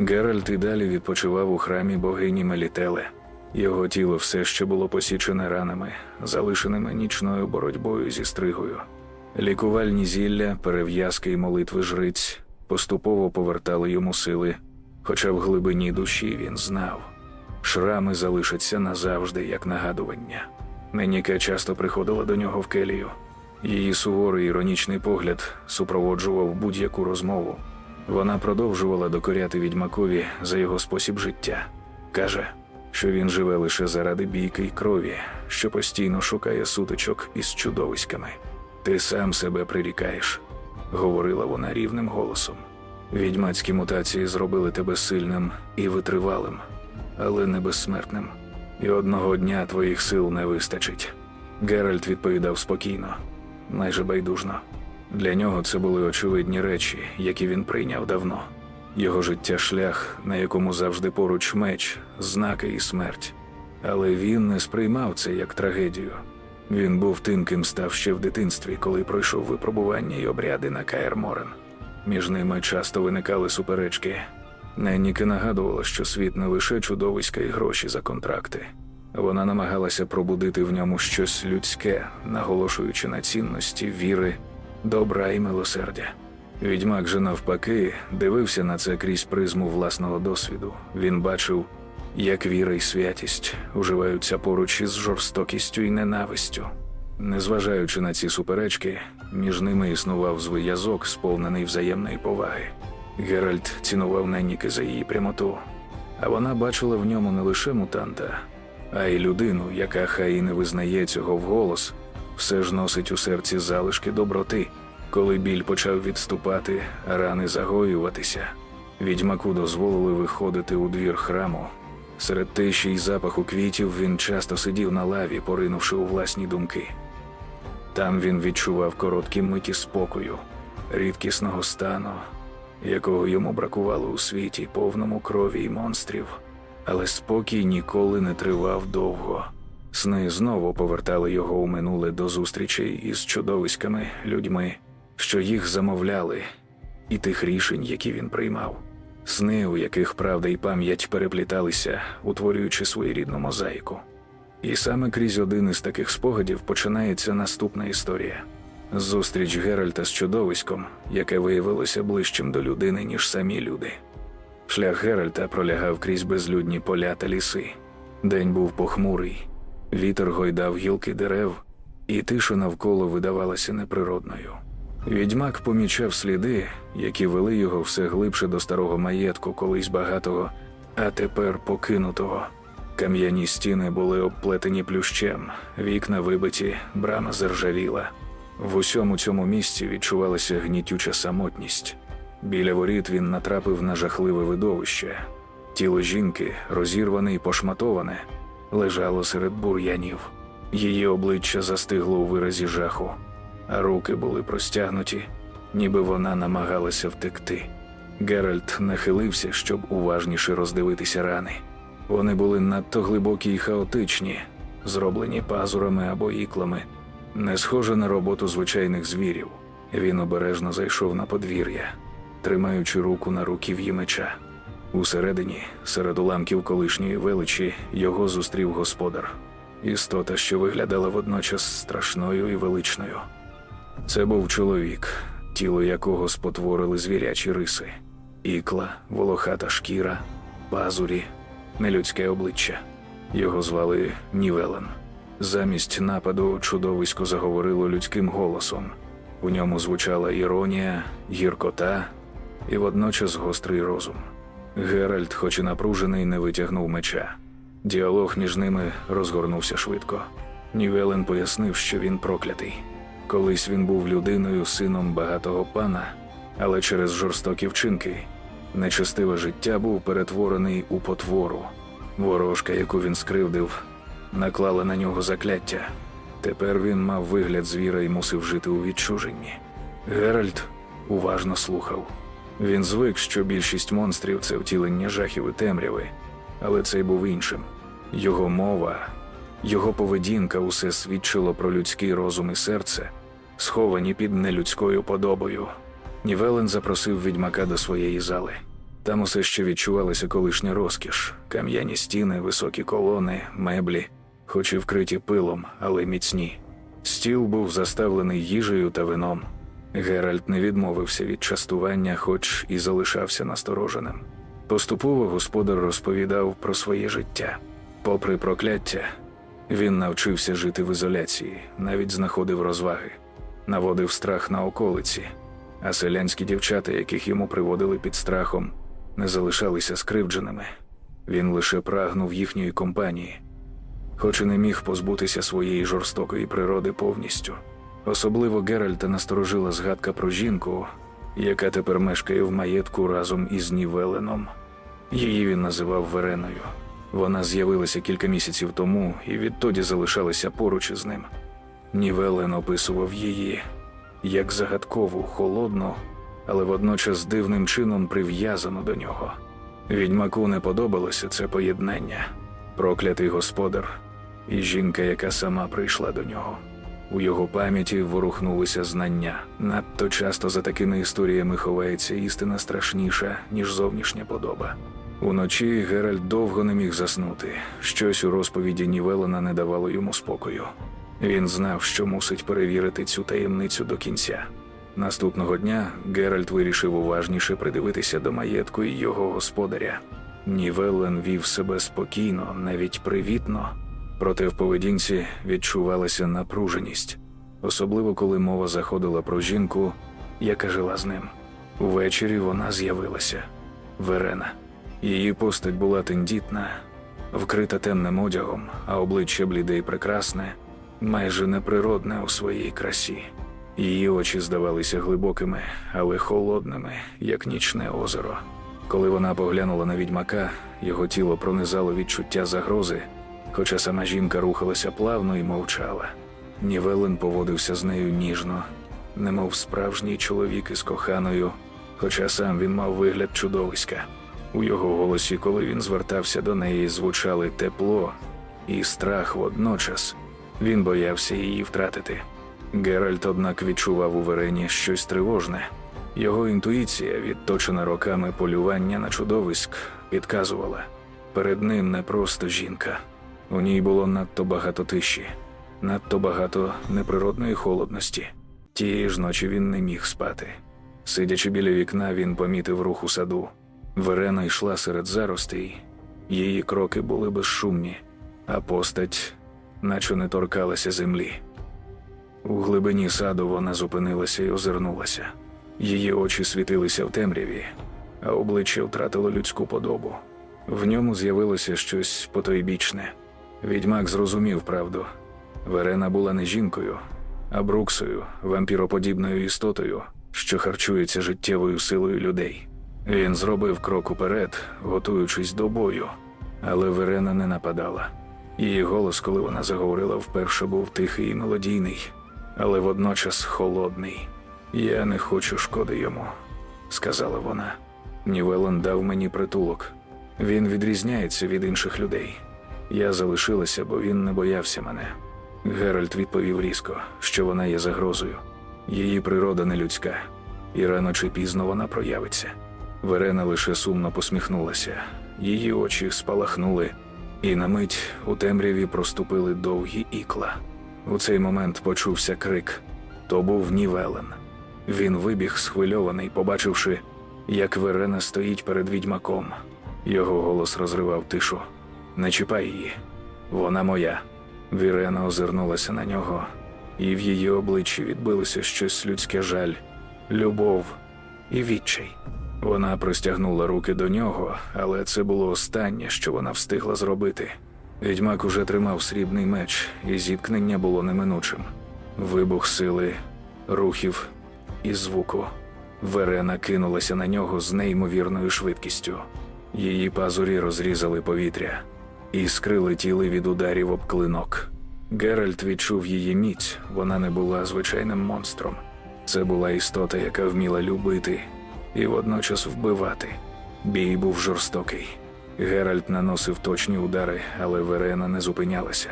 Геральт і далі відпочивав у храмі богині Мелітеле. Його тіло все ще було посічене ранами, залишеними нічною боротьбою зі стригою. Лікувальні зілля, перев'язки й молитви жриць поступово повертали йому сили, хоча в глибині душі він знав. Шрами залишаться назавжди як нагадування. Неніке часто приходила до нього в келію. Її суворий іронічний погляд супроводжував будь-яку розмову. Вона продовжувала докоряти відьмакові за його спосіб життя. Каже, що він живе лише заради бійки й крові, що постійно шукає сутичок із чудовиськами. Ти сам себе прирікаєш, говорила вона рівним голосом. Відьмацькі мутації зробили тебе сильним і витривалим, але не безсмертним. І одного дня твоїх сил не вистачить. Геральт відповідав спокійно, майже байдужно. Для нього це були очевидні речі, які він прийняв давно. Його життя шлях, на якому завжди поруч меч, знаки і смерть. Але він не сприймав це як трагедію. Він був тим, ким став ще в дитинстві, коли пройшов випробування й обряди на Каер Морен. Між ними часто виникали суперечки. Ненніки нагадувала, що світ не лише чудовиська і гроші за контракти. Вона намагалася пробудити в ньому щось людське, наголошуючи на цінності віри, добра і милосердя. Відьмак же навпаки дивився на це крізь призму власного досвіду. Він бачив, як віра і святість уживаються поруч із жорстокістю і ненавистю. Незважаючи на ці суперечки, між ними існував зв'язок, сповнений взаємної поваги. Геральт цінував Ненніки за її прямоту, а вона бачила в ньому не лише мутанта, а й людину, яка хай і не визнає цього вголос, все ж носить у серці залишки доброти. Коли біль почав відступати, рани загоюватися, відьмаку дозволили виходити у двір храму. Серед тиші й запаху квітів він часто сидів на лаві, поринувши у власні думки. Там він відчував короткі миті спокою, рідкісного стану, якого йому бракувало у світі, повному крові й монстрів. Але спокій ніколи не тривав довго. Сни знову повертали його у минуле до зустрічей із чудовиськами, людьми, що їх замовляли, і тих рішень, які він приймав. Сни, у яких правда і пам'ять перепліталися, утворюючи своєрідну мозаїку. І саме крізь один із таких спогадів починається наступна історія. Зустріч Геральта з чудовиськом, яке виявилося ближчим до людини, ніж самі люди. Шлях Геральта пролягав крізь безлюдні поля та ліси. День був похмурий, вітер гойдав гілки дерев, і тиша навколо видавалася неприродною. Відьмак помічав сліди, які вели його все глибше до старого маєтку, колись багатого, а тепер покинутого. Кам'яні стіни були обплетені плющем, вікна вибиті, брама заржавіла. В усьому цьому місці відчувалася гнітюча самотність. Біля воріт він натрапив на жахливе видовище. Тіло жінки, розірване і пошматоване, лежало серед бур'янів. Її обличчя застигло у виразі жаху, а руки були простягнуті, ніби вона намагалася втекти. Геральт нахилився, щоб уважніше роздивитися рани. Вони були надто глибокі і хаотичні, зроблені пазурами або іклами, не схоже на роботу звичайних звірів. Він обережно зайшов на подвір'я, тримаючи руку на руків'ї меча. Усередині, серед уламків колишньої величі, його зустрів господар. Істота, що виглядала водночас страшною і величною. Це був чоловік, тіло якого спотворили звірячі риси, ікла, волохата шкіра, пазурі, нелюдське обличчя. Його звали Нівелен. Замість нападу чудовисько заговорило людським голосом. У ньому звучала іронія, гіркота і водночас гострий розум. Геральт, хоч і напружений, не витягнув меча. Діалог між ними розгорнувся швидко. Нівелен пояснив, що він проклятий. Колись він був людиною, сином багатого пана, але через жорстокі вчинки нечестиве життя був перетворений у потвору. Ворожка, яку він скривдив, наклала на нього закляття. Тепер він мав вигляд звіра і мусив жити у відчуженні. Геральт уважно слухав. Він звик, що більшість монстрів це втілення жахів і темряви, але цей був іншим. Його мова, його поведінка усе свідчило про людський розум і серце, сховані під нелюдською подобою. Нівелен запросив відьмака до своєї зали. Там усе ще відчувалася колишня розкіш, кам'яні стіни, високі колони, меблі, хоч і вкриті пилом, але міцні. Стіл був заставлений їжею та вином. Геральт не відмовився від частування, хоч і залишався настороженим. Поступово господар розповідав про своє життя. Попри прокляття, він навчився жити в ізоляції, навіть знаходив розваги, наводив страх на околиці, а селянські дівчата, яких йому приводили під страхом, не залишалися скривдженими. Він лише прагнув їхньої компанії, хоч і не міг позбутися своєї жорстокої природи повністю. Особливо Геральта насторожила згадка про жінку, яка тепер мешкає в маєтку разом із Нівеленом. Її він називав Вереною. Вона з'явилася кілька місяців тому і відтоді залишалася поруч із ним. Нівелен описував її як загадкову, холодну, але водночас дивним чином прив'язану до нього. Відьмаку не подобалося це поєднання, проклятий господар і жінка, яка сама прийшла до нього. У його пам'яті ворухнулися знання. Надто часто за такими історіями ховається істина страшніша, ніж зовнішня подоба. Уночі Геральт довго не міг заснути. Щось у розповіді Нівелена не давало йому спокою. Він знав, що мусить перевірити цю таємницю до кінця. Наступного дня Геральт вирішив уважніше придивитися до маєтку і його господаря. Нівелен вів себе спокійно, навіть привітно, проте в поведінці відчувалася напруженість, особливо коли мова заходила про жінку, яка жила з ним. Увечері вона з'явилася Верена. Її постать була тендітна, вкрита темним одягом, а обличчя бліде й прекрасне, майже неприродне у своїй красі. Її очі здавалися глибокими, але холодними, як нічне озеро. Коли вона поглянула на відьмака, його тіло пронизало відчуття загрози, хоча сама жінка рухалася плавно і мовчала. Нівелен поводився з нею ніжно, немов справжній чоловік із коханою, хоча сам він мав вигляд чудовиська. У його голосі, коли він звертався до неї, звучали тепло і страх водночас. Він боявся її втратити. Геральт, однак, відчував у Верені щось тривожне. Його інтуїція, відточена роками полювання на чудовиськ, підказувала перед ним не просто жінка. У ній було надто багато тиші, надто багато неприродної холодності. Тієї ж ночі він не міг спати. Сидячи біля вікна, він помітив рух у саду. Верена йшла серед заростей, її кроки були безшумні, а постать, наче не торкалася землі. У глибині саду вона зупинилася і озирнулася. Її очі світилися в темряві, а обличчя втратило людську подобу. В ньому з'явилося щось потойбічне. Відьмак зрозумів правду. Верена була не жінкою, а бруксою, вампіроподібною істотою, що харчується життєвою силою людей. Він зробив крок уперед, готуючись до бою, але Верена не нападала. Її голос, коли вона заговорила вперше, був тихий і мелодійний, але водночас холодний. Я не хочу шкоди йому, сказала вона. Нівелон дав мені притулок. Він відрізняється від інших людей. Я залишилася, бо він не боявся мене. Геральт відповів різко, що вона є загрозою. Її природа не людська, і рано чи пізно вона проявиться. Верена лише сумно посміхнулася, її очі спалахнули, і на мить у темряві проступили довгі ікла. У цей момент почувся крик. То був Нівелен. Він вибіг схвильований, побачивши, як Верена стоїть перед відьмаком. Його голос розривав тишу. Не чіпай її, вона моя. Вірена озирнулася на нього, і в її обличчі відбилося щось людське жаль, любов і відчай. Вона простягнула руки до нього, але це було останнє, що вона встигла зробити. Відьмак уже тримав срібний меч, і зіткнення було неминучим. Вибух сили, рухів і звуку. Верена кинулася на нього з неймовірною швидкістю. Її пазурі розрізали повітря, іскри летіли від ударів об клинок. Геральт відчув її міць, вона не була звичайним монстром. Це була істота, яка вміла любити і водночас вбивати. Бій був жорстокий. Геральт наносив точні удари, але Верена не зупинялася.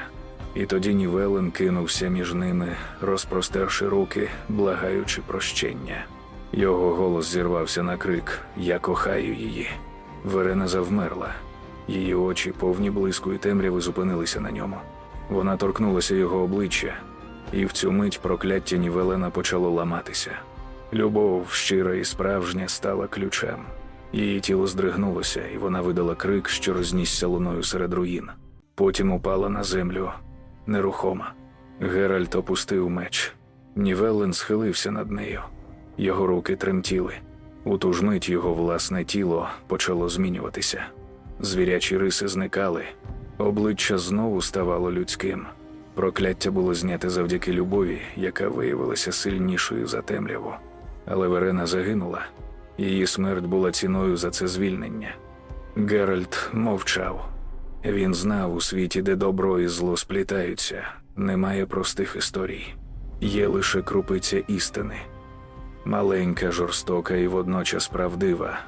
І тоді Нівелен кинувся між ними, розпростерши руки, благаючи прощення. Його голос зірвався на крик Я кохаю її. Верена завмерла. Її очі, повні блиску і темряви, зупинилися на ньому. Вона торкнулася його обличчя, і в цю мить прокляття Нівелена почало ламатися. Любов, щира і справжня, стала ключем. Її тіло здригнулося, і вона видала крик, що рознісся луною серед руїн. Потім упала на землю нерухома. Геральт опустив меч. Нівеллен схилився над нею. Його руки тремтіли. У ту ж мить його власне тіло почало змінюватися. Звірячі риси зникали, обличчя знову ставало людським. Прокляття було зняте завдяки любові, яка виявилася сильнішою за темряву. Але Верена загинула. Її смерть була ціною за це звільнення. Геральт мовчав. Він знав у світі, де добро і зло сплітаються, немає простих історій, є лише крупиця істини. Маленька, жорстока і водночас правдива.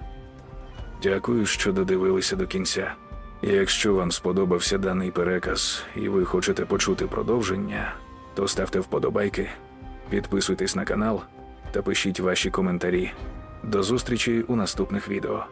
Дякую, що додивилися до кінця. Якщо вам сподобався даний переказ і ви хочете почути продовження, то ставте вподобайки, підписуйтесь на канал та пишіть ваші коментарі. До зустрічі у наступних відео.